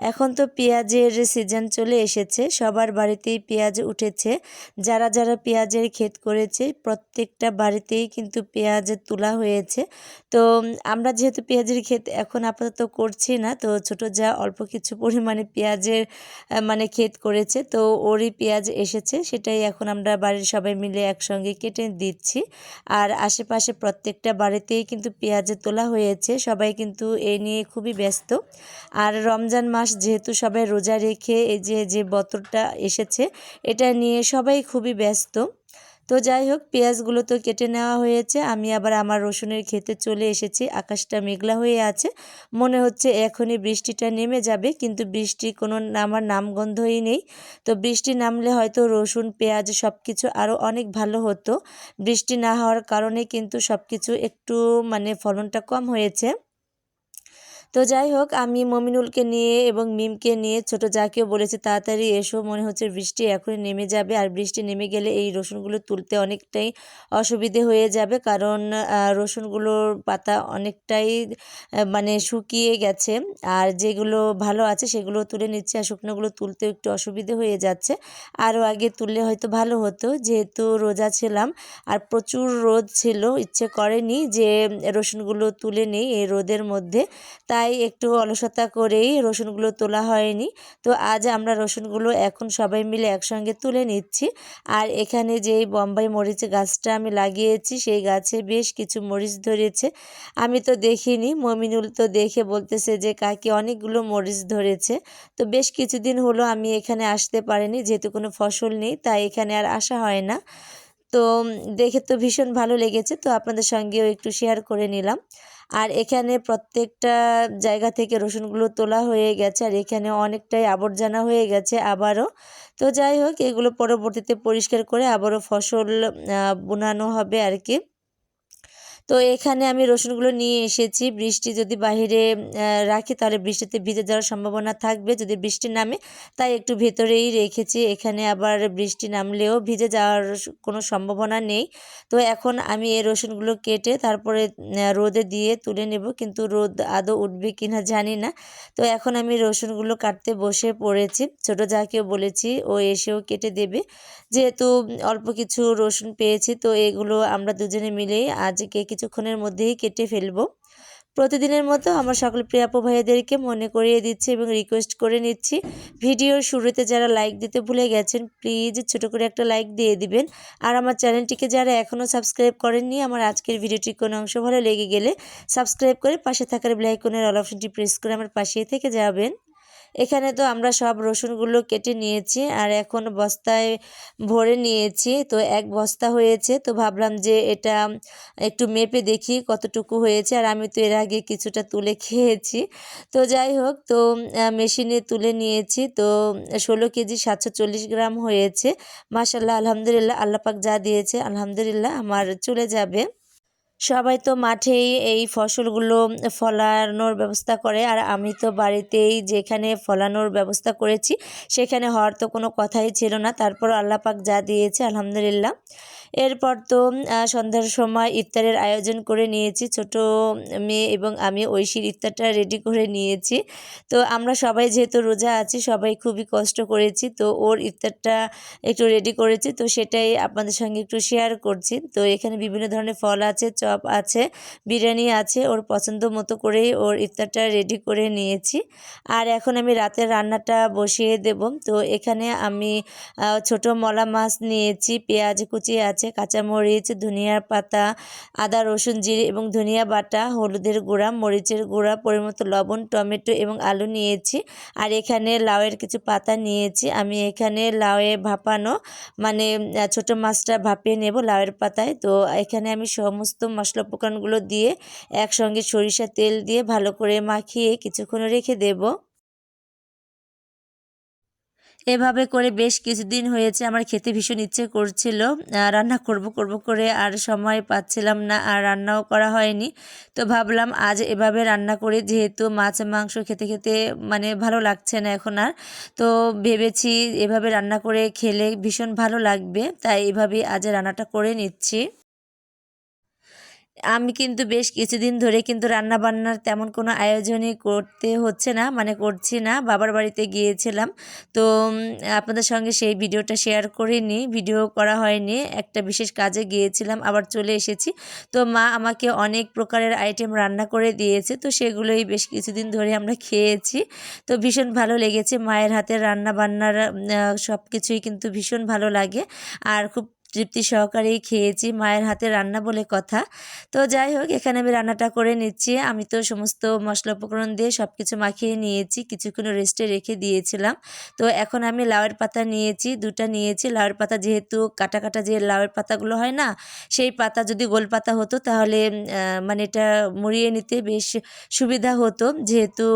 এখন তো পেঁয়াজের সিজন চলে এসেছে, সবার বাড়িতেই পেঁয়াজ উঠেছে। যারা যারা পেঁয়াজের ক্ষেত করেছে, প্রত্যেকটা বাড়িতেই কিন্তু পেঁয়াজ তোলা হয়েছে। তো আমরা যেহেতু পেঁয়াজের ক্ষেত এখন আপাতত করছি না, তো ছোট যা অল্প কিছু পরিমাণে পেঁয়াজের মানে ক্ষেত করেছে, তো ওরই পেঁয়াজ এসেছে, সেটাই এখন আমরা বাড়ির সবাই মিলে একসঙ্গে কেটে দিচ্ছি। আর আশেপাশে প্রত্যেকটা বাড়িতেই কিন্তু পেঁয়াজ তোলা হয়েছে, সবাই কিন্তু এই নিয়ে খুবই ব্যস্ত। আর রমজান মাস যেহেতু সবাই রোজা রেখে এই যে যে বতরটা এসেছে, এটা নিয়ে সবাই খুবই ব্যস্ত। তো যাই হোক, পেঁয়াজগুলো তো কেটে নেওয়া হয়েছে। আমি আবার আমার রসুনের খেতে চলে এসেছি। আকাশটা মেঘলা হয়ে আছে। মনে হচ্ছে এখনই বৃষ্টিটা নেমে যাবে, কিন্তু বৃষ্টি কোনো নামার নামগন্ধই নেই। তো বৃষ্টি নামলে হয়তো রসুন, পেঁয়াজ সব কিছু আরও অনেক ভালো হতো। বৃষ্টি না হওয়ার কারণে কিন্তু সব কিছু একটু মানে ফলনটা কম হয়েছে। তো যাই হোক, আমি মমিনুলকে নিয়ে এবং মিমকে নিয়ে ছোট যাকেও বলেছি, তাড়াতাড়ি এসো, মনে হচ্ছে বৃষ্টি এখনই নেমে যাবে। আর বৃষ্টি নেমে গেলে এই রসুনগুলো তুলতে অনেকটাই অসুবিধে হয়ে যাবে, কারণ রসুনগুলোর পাতা অনেকটাই মানে শুকিয়ে গেছে। আর যেগুলো ভালো আছে সেগুলো তুলে নিচ্ছে, আর শুকনোগুলো তুলতে একটু অসুবিধে হয়ে যাচ্ছে। আরও আগে তুললে হয়তো ভালো হতো, যেহেতু রোজা ছিলাম, আর প্রচুর রোদ ছিল, ইচ্ছে করেনি যে রসুনগুলো তুলে নেই এই রোদের মধ্যে। তাই তাই একটু অলসতা করেই রসুনগুলো তোলা হয়নি। তো আজ আমরা রসুনগুলো এখন সবাই মিলে একসঙ্গে তুলে নিচ্ছি। আর এখানে যেই বম্বাই মরিচ গাছটা আমি লাগিয়েছি, সেই গাছে বেশ কিছু মরিচ ধরেছে। আমি তো দেখিনি, মমিনুল তো দেখে বলতেছে যে কাকি অনেকগুলো মরিচ ধরেছে। তো বেশ কিছুদিন হলো আমি এখানে আসতে পারিনি, যেহেতু কোনো ফসল নেই, তাই এখানে আর আসা হয় না। তো দেখে তো ভীষণ ভালো লেগেছে, তো আপনাদের সঙ্গেও একটু শেয়ার করে নিলাম। আর এখানে প্রত্যেকটা জায়গা থেকে রসুনগুলো তোলা হয়ে গেছে, আর এখানে অনেকটাই আবর্জনা হয়ে গেছে আবারও। তো যাই হোক, এগুলো পরবর্তীতে পরিষ্কার করে আবারও ফসল বোনানো হবে আর কি। তো এখানে আমি রসুনগুলো নিয়ে এসেছি। বৃষ্টি যদি বাহিরে রাখি তাহলে বৃষ্টিতে ভিজে যাওয়ার সম্ভাবনা থাকবে। যদি বৃষ্টি নামে তাই একটু ভেতরেই রেখেছি। এখানে আবার বৃষ্টি নামলেও ভিজে যাওয়ার কোনো সম্ভাবনা নেই। তো এখন আমি এই রসুনগুলো কেটে তারপরে রোদে দিয়ে তুলে নেব। কিন্তু রোদ আদৌ উঠবে কি না জানি না। তো এখন আমি রসুনগুলো কাটতে বসে পড়েছি। ছোটো যাকেও বলেছি, ও এসেও কেটে দেবে। যেহেতু অল্প কিছু রসুন পেয়েছি, তো এগুলো আমরা দুজনে মিলেই আজকে কিছুক্ষণের মধ্যেই কেটে ফেলব। প্রতিদিনের মতো আমার সকল প্রিয়াপু ভাইয়াদেরকে মনে করিয়ে দিচ্ছি এবং রিকোয়েস্ট করে নিচ্ছি। ভিডিওর শুরুতে যারা লাইক দিতে ভুলে গেছেন প্লিজ ছোট করে একটা লাইক দিয়ে দিবেন। আর আমার চ্যানেলটিকে যারা এখনও সাবস্ক্রাইব করেননি, আমার আজকের ভিডিওটির কোনো অংশ ভালো লেগে গেলে সাবস্ক্রাইব করে পাশে থাকার ব্লাইকনের অল অপশনটি প্রেস করে আমার পাশেই থেকে যাবেন। এখানে তো আমরা সব রসুনগুলো কেটে নিয়েছি আর এখন বস্তায় ভরে নিয়েছি। তো এক বস্তা হয়েছে। তো ভাবলাম যে এটা একটু মেপে দেখি কতটুকু হয়েছে। আর আমি তো এর আগে কিছুটা তুলে খেয়েছি। তো যাই হোক, তো মেশিনে তুলে নিয়েছি। তো, ষোলো কেজি সাতশো চল্লিশ গ্রাম হয়েছে। মাসাল্লাহ আলহামদুলিল্লাহ আল্লাপাক যা দিয়েছে, আলহামদুলিল্লাহ, আমার চলে যাবে। সবাই তো মাঠেই এই ফসলগুলো ফলানোর ব্যবস্থা করে, আর আমি তো বাড়িতেই যেখানে ফলানোর ব্যবস্থা করেছি, সেখানে হওয়ার তো কোনো কথাই ছিল না। তারপর আল্লাপাক যা দিয়েছে, আলহামদুলিল্লাহ। এরপর তো সন্ধ্যার সময় ইফতারের আয়োজন করে নিয়েছি। ছোট মেয়ে এবং আমি ঐশীর ইফতারটা রেডি করে নিয়েছি। তো আমরা সবাই যেহেতু রোজা আছি, সবাই খুবই কষ্ট করেছি। তো ওর ইফতারটা একটু রেডি করেছি। তো সেটাই আপনাদের সঙ্গে একটু শেয়ার করছি। তো এখানে বিভিন্ন ধরনের ফল আছে, চপ আছে, বিরিয়ানি আছে। ওর পছন্দ মতো করেই ওর ইফতারটা রেডি করে নিয়েছি। আর এখন আমি রাতের রান্নাটা বসিয়ে দেব। তো এখানে আমি ছোট মলা মাছ নিয়েছি, পেঁয়াজ কুচি আছে আছে কাঁচামরিচ ধনিয়ার পাতা, আদা, রসুন, জিরে এবং ধনিয়া বাটা, হলুদের গুঁড়া, মরিচের গুঁড়া পরিমতো লবণ, টমেটো এবং আলু নিয়েছি। আর এখানে লাউয়ের কিছু পাতা নিয়েছি। আমি এখানে লাউয়ে ভাপানো মানে ছোট মাছটা ভাপিয়ে নেব লাউয়ের পাতায়। তো এখানে আমি সমস্ত মশলা উপকরণগুলো দিয়ে একসঙ্গে সরিষা তেল দিয়ে ভালো করে মাখিয়ে কিছুক্ষণ রেখে দেবো। এভাবে করে বেশ কিছুদিন হয়েছে, আমার খেতে ভীষণ ইচ্ছে করছিল। রান্না করব করব করে আর সময় পাচ্ছিলাম না আর রান্নাও করা হয়নি। তো ভাবলাম আজ এভাবে রান্না করে, যেহেতু মাছ, মাংস খেতে খেতে মানে ভালো লাগছে না এখন আর। তো ভেবেছি এভাবে রান্না করে খেলে ভীষণ ভালো লাগবে, তাই এভাবেই আজ রান্নাটা করে নিচ্ছি। আমি কিন্তু বেশ কিছুদিন ধরে কিন্তু রান্না বান্নার তেমন কোনো আয়োজনই করতে হচ্ছে না মানে করছি না। বাবার বাড়িতে গিয়েছিলাম। তো আপনাদের সঙ্গে সেই ভিডিওটা শেয়ার করিনি ভিডিও করা হয়নি। একটা বিশেষ কাজে গিয়েছিলাম, আবার চলে এসেছি। তো মা আমাকে অনেক প্রকারের আইটেম রান্না করে দিয়েছে, তো সেগুলোই বেশ কিছুদিন ধরে আমরা খেয়েছি। তো ভীষণ ভালো লেগেছে মায়ের হাতের রান্না বান্নার সব কিছুই কিন্তু ভীষণ ভালো লাগে। আর খুব তৃপ্তি সহকারেই খেয়েছি, মায়ের হাতে রান্না বলে কথা। তো যাই হোক, এখানে আমি রান্নাটা করে নিচ্ছি। আমি তো সমস্ত মশলা উপকরণ দিয়ে সব কিছু মাখিয়ে নিয়েছি, কিছুক্ষণ রেস্টে রেখে দিয়েছিলাম। তো এখন আমি লাউয়ের পাতা নিয়েছি, দুটা নিয়েছি। লাউয়ের পাতা যেহেতু কাটা কাটা যে লাউয়ের পাতাগুলো হয় না, সেই পাতা যদি গোল পাতা হতো তাহলে মানে এটা মুড়িয়ে নিতে বেশ সুবিধা হতো। যেহেতু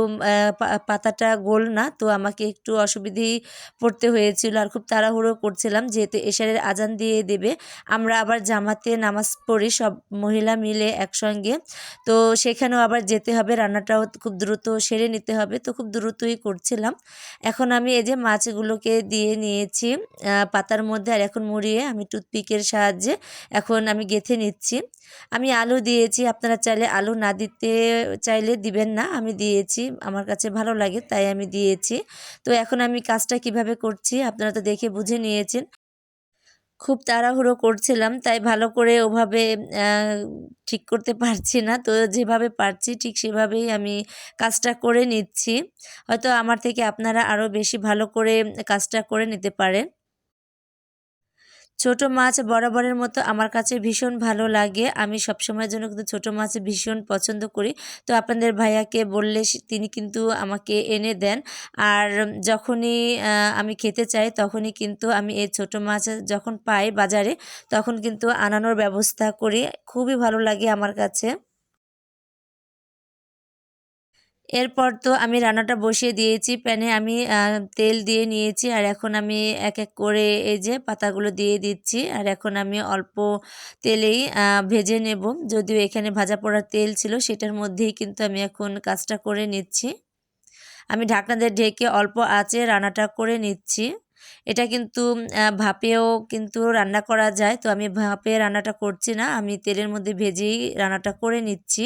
পাতাটা গোল না, তো আমাকে একটু অসুবিধেই পড়তে হয়েছিল। আর খুব তাড়াহুড়ো করছিলাম, যেহেতু এশারের আজান দিয়ে দেবে। আমরা আবার জামাতে নামাজ পড়ি, সব মহিলা মিলে একসঙ্গে। তো সেখানেও আবার যেতে হবে, রান্নাটাও খুব দ্রুত সেরে নিতে হবে। তো খুব দ্রুতই করছিলাম। এখন আমি এই যে মাছগুলোকে দিয়ে নিয়েছি পাতার মধ্যে, আর এখন মুড়িয়ে আমি টুথপিকের সাহায্যে এখন আমি গেথে নিচ্ছি। আমি আলু দিয়েছি, আপনারা চাইলে আলু না দিতে, চাইলে দিবেন না, আমি দিয়েছি, আমার কাছে ভালো লাগে, তাই আমি দিয়েছি। তো এখন আমি কাজটা কীভাবে করছি, আপনারা তো দেখে বুঝে নিয়েছেন। খুব তাড়াহুড়ো করছিলাম, তাই ভালো করে ওভাবে ঠিক করতে পারছি না। তো যেভাবে পারছি, ঠিক সেভাবেই আমি কাজটা করে নিচ্ছি। হয়তো আমার থেকে আপনারা আরও বেশি ভালো করে কাজটা করে নিতে পারেন। ছোট মাছ বরাবরের মতো আমার কাছে ভীষণ ভালো লাগে। আমি সবসময়ের জন্য কিন্তু ছোটো মাছ ভীষণ পছন্দ করি। তো আপনাদের ভাইয়াকে বললে তিনি কিন্তু আমাকে এনে দেন। আর যখনই আমি খেতে চাই তখনই কিন্তু আমি এই ছোট মাছ যখন পাই বাজারে তখন কিন্তু আনানোর ব্যবস্থা করি। খুবই ভালো লাগে আমার কাছে। এরপর তো আমি রান্নাটা বসিয়ে দিয়েছি, প্যানে আমি তেল দিয়ে নিয়েছি, আর এখন আমি এক এক করে এই যে পাতাগুলো দিয়ে দিচ্ছি, আর এখন আমি অল্প তেলেই ভেজে নেব। যদিও এখানে ভাজা পড়ার তেল ছিল, সেটার মধ্যেই কিন্তু আমি এখন কাজটা করে নিচ্ছি। আমি ঢাকনা দিয়ে ঢেকে অল্প আঁচে রান্নাটা করে নিচ্ছি। এটা কিন্তু ভাপেও কিন্তু রান্না করা যায়, তো আমি ভাপে রান্নাটা করছি না, আমি তেলের মধ্যে ভেজেই রান্নাটা করে নিচ্ছি।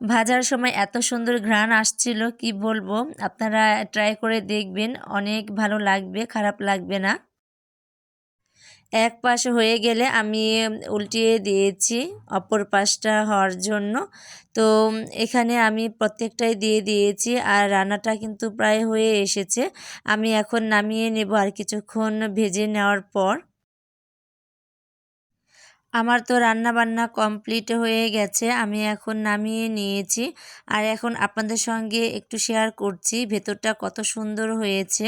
ভাজার সময় এত সুন্দর ঘ্রাণ আসছিল, কি বলব? আপনারা ট্রাই করে দেখবেন, অনেক ভালো লাগবে, খারাপ লাগবে না। এক পাশ হয়ে গেলে আমি উল্টিয়ে দিয়েছি, অপর পাশটা হওয়ার জন্য। তো এখানে আমি প্রত্যেকটাই দিয়ে দিয়েছি আর রান্নাটা কিন্তু প্রায় হয়ে এসেছে। আমি এখন নামিয়ে নেব আর কিছুক্ষণ ভেজে নেওয়ার পর। আমার তো রান্না বান্না কমপ্লিট হয়ে গেছে, আমি এখন নামিয়ে নিয়েছি। আর এখন আপনাদের সঙ্গে একটু শেয়ার করছি, ভেতরটা কত সুন্দর হয়েছে।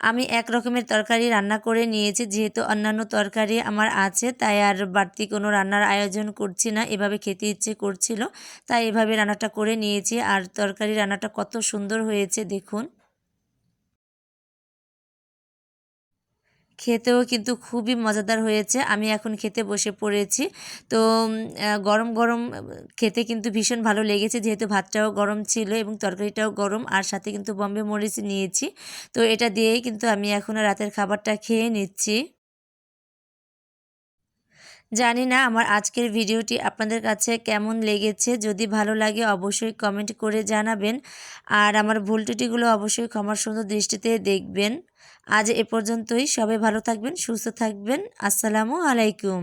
আমি এক রকমের তরকারি রান্না করে নিয়েছি, যেহেতু অন্যান্য তরকারি আমার আছে, তাই আর বাড়তি কোনো রান্নার আয়োজন করছি না, এভাবে খেতে ইচ্ছে করছিল, তাই এভাবে রান্নাটা করে নিয়েছি। আর তরকারি রান্নাটা কত সুন্দর হয়েছে, দেখুন। খেতেও কিন্তু খুবই মজাদার হয়েছে। আমি এখন খেতে বসে পড়েছি। তো গরম গরম খেতে কিন্তু ভীষণ ভালো লেগেছে। যেহেতু ভাতটাও গরম ছিল এবং তরকারিটাও গরম, আর সাথে কিন্তু বম্বে মরিচ নিয়েছি। তো এটা দিয়েই কিন্তু আমি এখন রাতের খাবারটা খেয়ে নিচ্ছি। জানি না আমার আজকের ভিডিওটি আপনাদের কাছে কেমন লেগেছে। যদি ভালো লাগে অবশ্যই কমেন্ট করে জানাবেন। আর আমার ভুল টুটিগুলো অবশ্যই ক্ষমার সুন্দর দৃষ্টিতে দেখবেন। আজ এ পর্যন্তই। সবাই ভালো থাকবেন, সুস্থ থাকবেন। আসসালামু আলাইকুম।